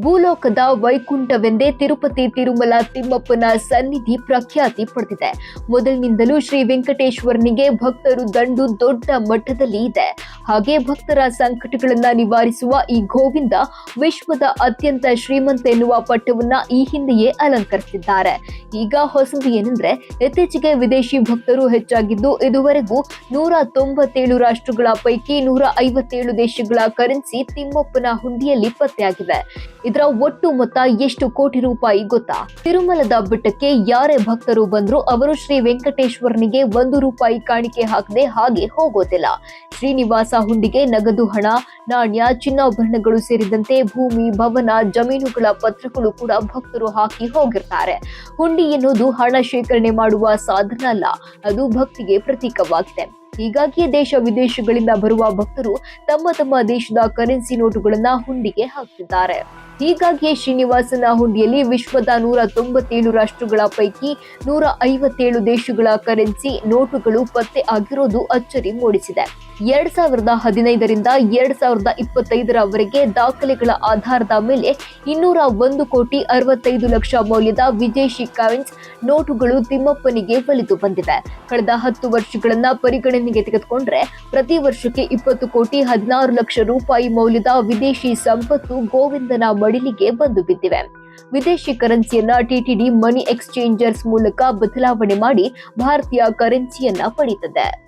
ಭೂಲೋಕದ ವೈಕುಂಠವೆಂದೇ ತಿರುಪತಿ ತಿರುಮಲ ತಿಮ್ಮಪ್ಪನ ಸನ್ನಿಧಿ ಪ್ರಖ್ಯಾತಿ ಪಡೆದಿದೆ. ಮೊದಲಿನಿಂದಲೂ ಶ್ರೀ ವೆಂಕಟೇಶ್ವರನಿಗೆ ಭಕ್ತರು ದಂಡು ದೊಡ್ಡ ಮಟ್ಟದಲ್ಲಿ ಇದೆ. ಹಾಗೆ ಭಕ್ತರ ಸಂಕಟಗಳನ್ನ ನಿವಾರಿಸುವ ಈ ಗೋವಿಂದ ವಿಶ್ವದ ಅತ್ಯಂತ ಶ್ರೀಮಂತ ಎನ್ನುವ ಪಟ್ಟವನ್ನ ಈ ಹಿಂದೆಯೇ ಅಲಂಕರಿಸಿದ್ದಾರೆ. ಈಗ ಹೊಸದು ಏನಂದ್ರೆ, ಇತ್ತೀಚೆಗೆ ವಿದೇಶಿ ಭಕ್ತರು ಹೆಚ್ಚಾಗಿದ್ದು ಇದುವರೆಗೂ ನೂರ ತೊಂಬತ್ತೇಳು ರಾಷ್ಟ್ರಗಳ ಪೈಕಿ ನೂರ ಐವತ್ತೇಳು ದೇಶಗಳ ಕರೆನ್ಸಿ ತಿಮ್ಮಪ್ಪನ ಹುಂಡಿಯಲ್ಲಿ ಪತ್ತೆಯಾಗಿವೆ ಇದರ ಒಟ್ಟು ಮೊತ್ತ ಎಷ್ಟು ಕೋಟಿ ರೂಪಾಯಿ ಗೊತ್ತಾ? ತಿರುಮಲದ ಬೆಟ್ಟಕ್ಕೆ ಯಾರೇ ಭಕ್ತರು ಬಂದ್ರು ಅವರು ಶ್ರೀ ವೆಂಕಟೇಶ್ವರನಿಗೆ ಒಂದು ರೂಪಾಯಿ ಕಾಣಿಕೆ ಹಾಕದೆ ಹಾಗೆ ಹೋಗೋದಿಲ್ಲ. ಶ್ರೀನಿವಾಸ ಹುಂಡಿಗೆ ನಗದು ಹಣ, ನಾಣ್ಯ, ಚಿನ್ನಾಭರಣಗಳು ಸೇರಿದಂತೆ ಭೂಮಿ, ಭವನ, ಜಮೀನುಗಳ ಪತ್ರಗಳು ಕೂಡ ಭಕ್ತರು ಹಾಕಿ ಹೋಗಿರ್ತಾರೆ. ಹುಂಡಿ ಎನ್ನುವುದು ಹಣ ಶೇಖರಣೆ ಮಾಡುವ ಸಾಧನ ಅಲ್ಲ, ಅದು ಭಕ್ತಿಗೆ ಪ್ರತೀಕವಾಗಿದೆ. ಹೀಗಾಗಿ ದೇಶ ವಿದೇಶಗಳಿಂದ ಬರುವ ಭಕ್ತರು ತಮ್ಮ ತಮ್ಮ ದೇಶದ ಕರೆನ್ಸಿ ನೋಟುಗಳನ್ನ ಹುಂಡಿಗೆ ಹಾಕ್ತಿದ್ದಾರೆ. ಹೀಗಾಗಿಯೇ ಶ್ರೀನಿವಾಸನ ಹುಂಡಿಯಲ್ಲಿ ವಿಶ್ವದ ನೂರ ತೊಂಬತ್ತೇಳು ರಾಷ್ಟ್ರಗಳ ಪೈಕಿ ನೂರ ಐವತ್ತೇಳು ದೇಶಗಳ ಕರೆನ್ಸಿ ನೋಟುಗಳು ಪತ್ತೆ ಆಗಿರೋದು ಅಚ್ಚರಿ ಮೂಡಿಸಿದೆ. ಎರಡ್ ಸಾವಿರದ ಹದಿನೈದರಿಂದ ಎರಡ್ ಸಾವಿರದ ಇಪ್ಪತ್ತೈದರವರೆಗೆ ದಾಖಲೆಗಳ ಆಧಾರದ ಮೇಲೆ ಇನ್ನೂರ ಒಂದು ಕೋಟಿ ಅರವತ್ತೈದು ಲಕ್ಷ ಮೌಲ್ಯದ ವಿದೇಶಿ ಕಾಯಿನ್ಸ್ ನೋಟುಗಳು ತಿಮ್ಮಪ್ಪನಿಗೆ ಒಲಿದು ಬಂದಿವೆ. ಕಳೆದ ಹತ್ತು ವರ್ಷಗಳನ್ನ ಪರಿಗಣನೆಗೆ ತೆಗೆದುಕೊಂಡ್ರೆ ಪ್ರತಿ ವರ್ಷಕ್ಕೆ ಇಪ್ಪತ್ತು ಕೋಟಿ ಹದಿನಾರು ಲಕ್ಷ ರೂಪಾಯಿ ಮೌಲ್ಯದ ವಿದೇಶಿ ಸಂಪತ್ತು ಗೋವಿಂದನ ಮಡಿಲಿಗೆ ಬಂದು ಬಿದ್ದಿವೆ. ವಿದೇಶಿ ಕರೆನ್ಸಿಯನ್ನ ಟಿಟಿಡಿ ಮನಿ ಎಕ್ಸ್ಚೇಂಜರ್ಸ್ ಮೂಲಕ ಬದಲಾವಣೆ ಮಾಡಿ ಭಾರತೀಯ ಕರೆನ್ಸಿಯನ್ನ ಪಡೆಯುತ್ತದೆ